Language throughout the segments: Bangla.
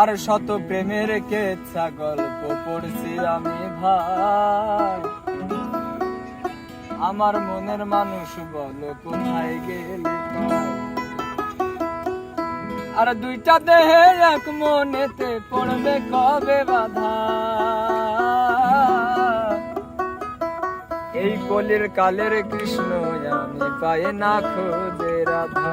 আর শত প্রেমের কে গল্প পড়ছি আমি ভাই। আমার মনের মানুষ বল কোথায় গেলি আর দুইটা দেহে এক মনেতে পড়বে কবে বাধা? এই কলির কালের কৃষ্ণ আমি পায়ে না খুদে রাধা।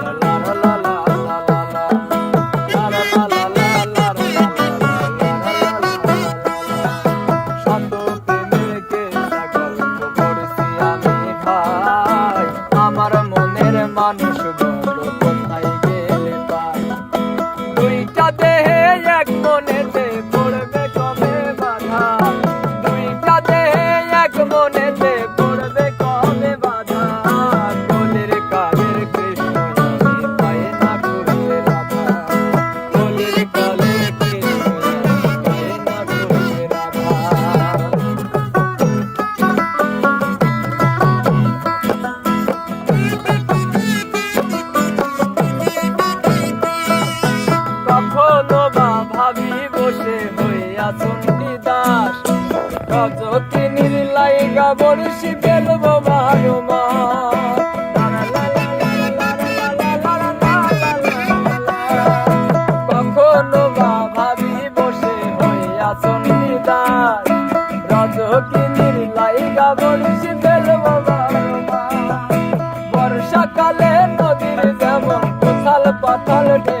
রজতিনীর লাইগা বড়শি বেলব বারো মা কখনো বা ভাবি বসে হইয়া সন্নিদার রজতিনীর লাইগা বড়শি বেলব বারো মা বর্ষাকালে নদীর যেমন কোথাল পাথাল ঢে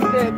That's.